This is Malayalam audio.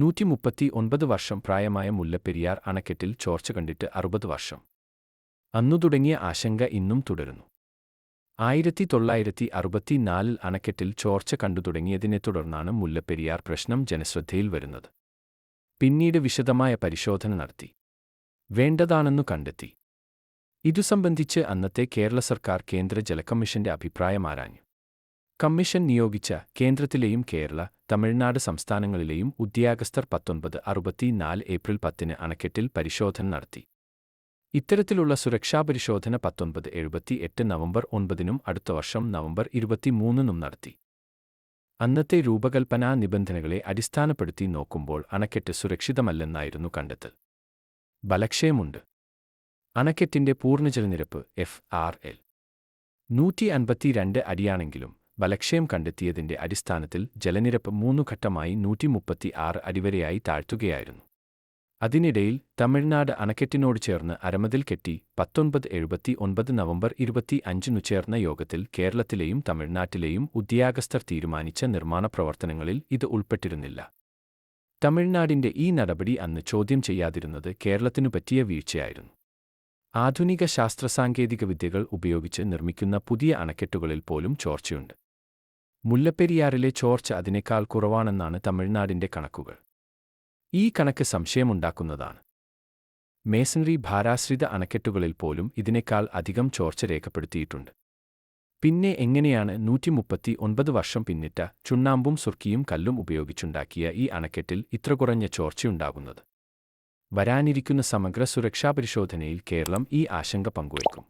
നൂറ്റി മുപ്പത്തി ഒൻപത് വർഷം പ്രായമായ മുല്ലപ്പെരിയാർ അണക്കെട്ടിൽ ചോർച്ച കണ്ടിട്ട് അറുപത് വർഷം. അന്നു തുടങ്ങിയ ആശങ്ക ഇന്നും തുടരുന്നു. ആയിരത്തി തൊള്ളായിരത്തി അറുപത്തിനാലിൽ അണക്കെട്ടിൽ ചോർച്ച കണ്ടു തുടങ്ങിയതിനെ തുടർന്നാണ് മുല്ലപ്പെരിയാർ പ്രശ്നം ജനശ്രദ്ധയിൽ വരുന്നത്. പിന്നീട് വിശദമായ പരിശോധന നടത്തി. വേണ്ടതാണെന്നു കണ്ടെത്തി. ഇതു സംബന്ധിച്ച് അന്നത്തെ കേരള സർക്കാർ കേന്ദ്ര ജലകമ്മീഷന്റെ അഭിപ്രായം ആരാഞ്ഞു. കമ്മീഷൻ നിയോഗിച്ച കേന്ദ്രത്തിലെയും കേരള തമിഴ്നാട് സംസ്ഥാനങ്ങളിലെയും ഉദ്യോഗസ്ഥർ പത്തൊൻപത് അറുപത്തിനാല് ഏപ്രിൽ പത്തിന് അണക്കെട്ടിൽ പരിശോധന നടത്തി. ഇത്തരത്തിലുള്ള സുരക്ഷാ പരിശോധന പത്തൊൻപത് എഴുപത്തി എട്ട് നവംബർ ഒൻപതിനും അടുത്ത വർഷം നവംബർ ഇരുപത്തിമൂന്നിനും നടത്തി. അന്നത്തെ രൂപകൽപ്പനാ നിബന്ധനകളെ അടിസ്ഥാനപ്പെടുത്തി നോക്കുമ്പോൾ അണക്കെട്ട് സുരക്ഷിതമല്ലെന്നായിരുന്നു കണ്ടെത്തൽ. ബലക്ഷയമുണ്ട്. അണക്കെട്ടിന്റെ പൂർണജലനിരപ്പ് എഫ് ആർ എൽ. നൂറ്റി അൻപത്തിരണ്ട് അടിയാണെങ്കിലും ബലക്ഷയം കണ്ടെത്തിയതിന്റെ അടിസ്ഥാനത്തിൽ ജലനിരപ്പ് മൂന്നു ഘട്ടമായി നൂറ്റി മുപ്പത്തി ആറ് അടിവരെയായി താഴ്ത്തുകയായിരുന്നു. അതിനിടയിൽ തമിഴ്നാട് അണക്കെട്ടിനോട് ചേർന്ന് അരമതിൽ കെട്ടി പത്തൊൻപത് എഴുപത്തി ഒൻപത് നവംബർ ഇരുപത്തി അഞ്ചിനു ചേർന്ന യോഗത്തിൽ കേരളത്തിലെയും തമിഴ്നാട്ടിലെയും ഉദ്യോഗസ്ഥർ തീരുമാനിച്ച നിർമ്മാണ പ്രവർത്തനങ്ങളിൽ ഇത് ഉൾപ്പെട്ടിരുന്നില്ല. തമിഴ്നാടിന്റെ ഈ നടപടി അന്ന് ചോദ്യം ചെയ്യാതിരുന്നത് കേരളത്തിനു പറ്റിയ വീഴ്ചയായിരുന്നു. ആധുനിക ശാസ്ത്രസാങ്കേതിക വിദ്യകൾ ഉപയോഗിച്ച് നിർമ്മിക്കുന്ന പുതിയ അണക്കെട്ടുകളിൽ പോലും ചോർച്ചയുണ്ട്. മുല്ലപ്പെരിയാറിലെ ചോർച്ച അതിനേക്കാൾ കുറവാണെന്നാണ് തമിഴ്നാടിന്റെ കണക്കുകൾ. ഈ കണക്ക് സംശയമുണ്ടാക്കുന്നതാണ്. മേസണറി ഭാരാശ്രിത അണക്കെട്ടുകളിൽ പോലും ഇതിനേക്കാൾ അധികം ചോർച്ച രേഖപ്പെടുത്തിയിട്ടുണ്ട്. പിന്നെ എങ്ങനെയാണ് നൂറ്റി മുപ്പത്തി ഒൻപത് വർഷം പിന്നിട്ട ചുണ്ണാമ്പും സുർക്കിയും കല്ലും ഉപയോഗിച്ചുണ്ടാക്കിയ ഈ അണക്കെട്ടിൽ ഇത്ര കുറഞ്ഞ ചോർച്ചയുണ്ടാകുന്നത്? വരാനിരിക്കുന്ന സമഗ്ര സുരക്ഷാ പരിശോധനയിൽ കേരളം ഈ ആശങ്ക പങ്കുവയ്ക്കും.